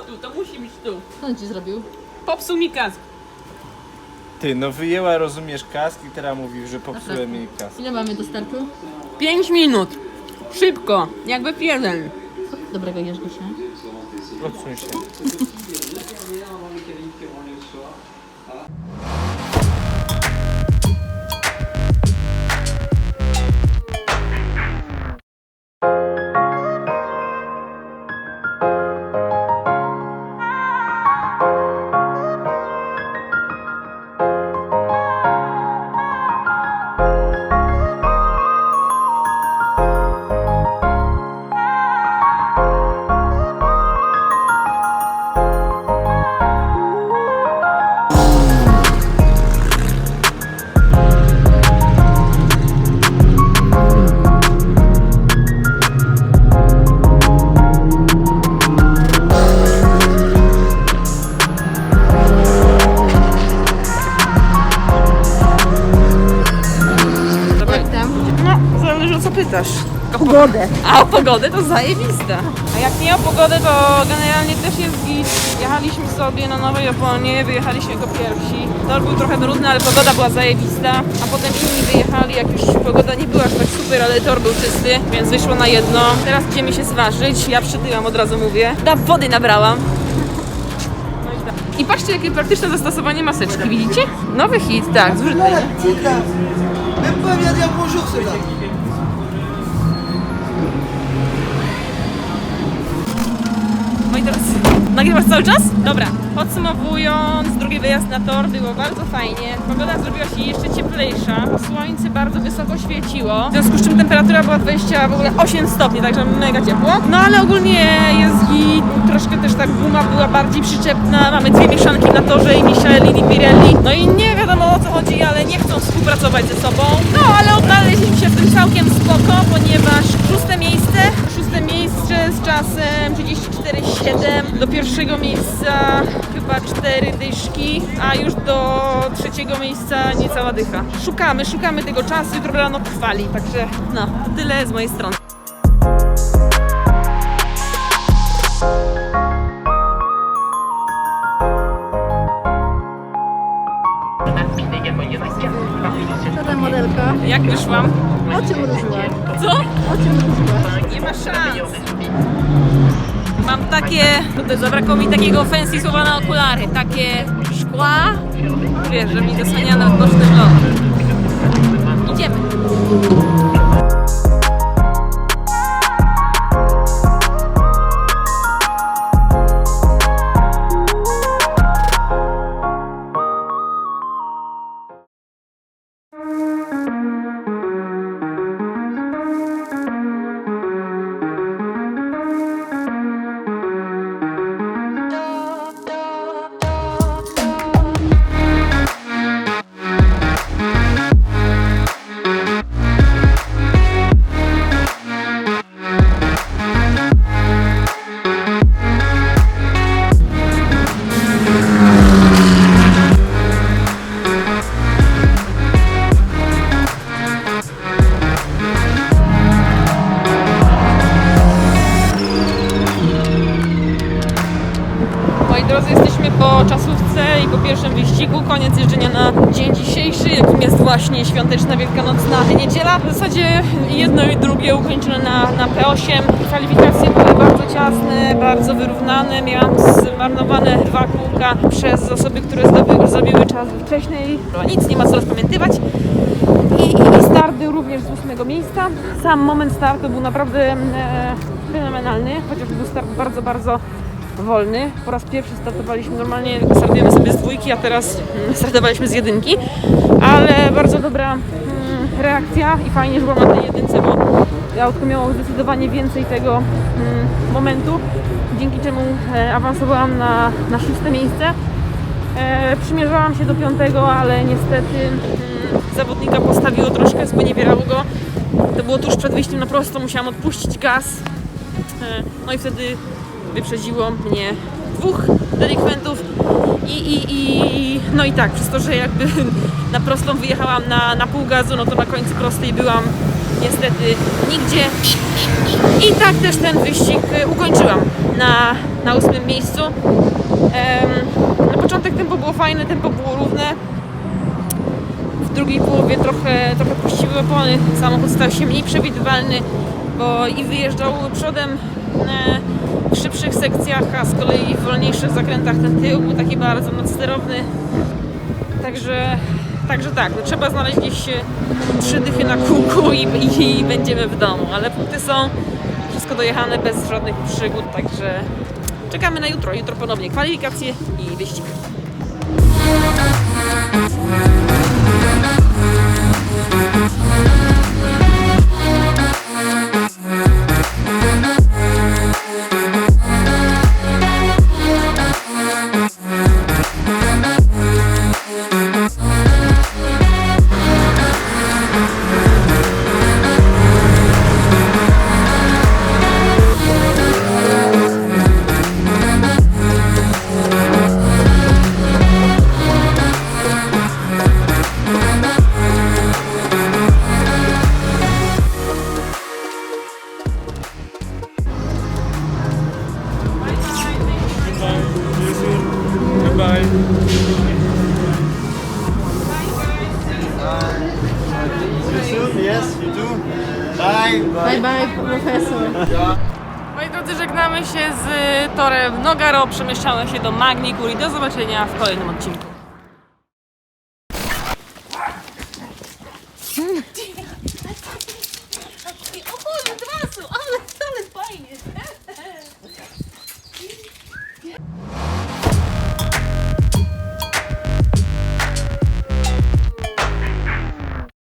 tu, to musi być tu. Co on ci zrobił? Popsuł mi kask. Ty, no wyjęła, rozumiesz, kask i teraz mówił, że popsułem jej kask. Ile mamy do startu? 5 minut. Szybko, jakby jeden. Dobrego jeżdżusia. Odsuń się. zależy o pytasz. Pogodę. A o pogodę to zajebista. A jak nie o pogodę, to generalnie też jest git. Jechaliśmy sobie na Nowej Japonii, wyjechaliśmy jako pierwsi. Tor był trochę brudny, ale pogoda była zajebista. A potem inni wyjechali, jak już pogoda nie była aż tak super, ale tor był czysty, więc wyszło na jedno. Teraz idziemy się zważyć. Ja przytyłam, od razu mówię. Da wody nabrałam. No i tak. I patrzcie, jakie praktyczne zastosowanie maseczki, widzicie? Nowy hit, tak, zużyty. la petite là. Même pas bien Moi drodzy, nagrywasz cały czas? Dobra, podsumowując, drugi wyjazd na tor było bardzo fajnie. Pogoda zrobiła się jeszcze cieplejsza, słońce bardzo wysoko świeciło, w związku z czym temperatura była 20, w ogóle 8 stopni, także mega ciepło. No ale ogólnie jest git, troszkę też tak guma była bardziej przyczepna, mamy dwie mieszanki na torze i Michelin i Pirelli. No i nie wiadomo o co chodzi, ale nie chcą współpracować ze sobą. No ale odnaleźliśmy się w tym całkiem 44,7. Do pierwszego miejsca chyba 4 dyszki, a już do trzeciego miejsca niecała dycha. Szukamy, szukamy tego czasu, jutro rano chwali, także no, tyle z mojej strony. Ta modelka. Jak wyszłam? O czym rozmawiasz? Co? O czym rozmawiasz? Nie ma szans. Mam takie, kurde, zabrakło mi takiego fancy słowa na okulary, takie szkła, wiesz, że mi zasłania na boczny vlog. Idziemy. Drodzy, jesteśmy po czasówce i po pierwszym wyścigu. Koniec jeżdżenia na dzień dzisiejszy, jakim jest właśnie świąteczna Wielkanocna niedziela. W zasadzie jedno i drugie ukończone na, na P8. Kwalifikacje były bardzo ciasne, bardzo wyrównane. Miałam zmarnowane dwa kółka przez osoby, które zdobyły, zrobiły czas wcześniej. Nic, nie ma co rozpamiętywać. I, i, I start był również z ósmego miejsca. Sam moment startu był naprawdę e, fenomenalny, chociaż był start bardzo, bardzo wolny. Po raz pierwszy startowaliśmy normalnie, startujemy sobie z dwójki, a teraz mm, startowaliśmy z jedynki, ale bardzo dobra mm, reakcja i fajnie, że byłam na tej jedynce, bo autko miało zdecydowanie więcej tego mm, momentu, dzięki czemu e, awansowałam na, na szóste miejsce. E, przymierzałam się do piątego, ale niestety zawodnika postawiło troszkę, sponiewierało go. To było tuż przed wyjściem na prosto, musiałam odpuścić gaz. E, no i wtedy wyprzedziło mnie dwóch delikwentów i, i, i no i tak, przez to, że jakby na prostą wyjechałam na, na pół gazu, no to na końcu prostej byłam niestety nigdzie. I tak też ten wyścig e, ukończyłam na, na ósmym miejscu. Em, na początek tempo było fajne, tempo było równe. W drugiej połowie trochę, trochę puściły opony, samochód stał się mniej przewidywalny, bo i wyjeżdżał przodem e, w szybszych sekcjach, a z kolei w wolniejszych zakrętach ten tył był taki bardzo nadsterowny. Także, także tak, no trzeba znaleźć gdzieś e, trzy dychy na kółku i, i, i będziemy w domu, ale punkty są, wszystko dojechane bez żadnych przygód, także czekamy na jutro. Jutro ponownie kwalifikacje i wyścig. Bye. Moi drodzy, żegnamy się z torem Nogaro, przemieszczamy się do Magnikur i do zobaczenia w kolejnym odcinku.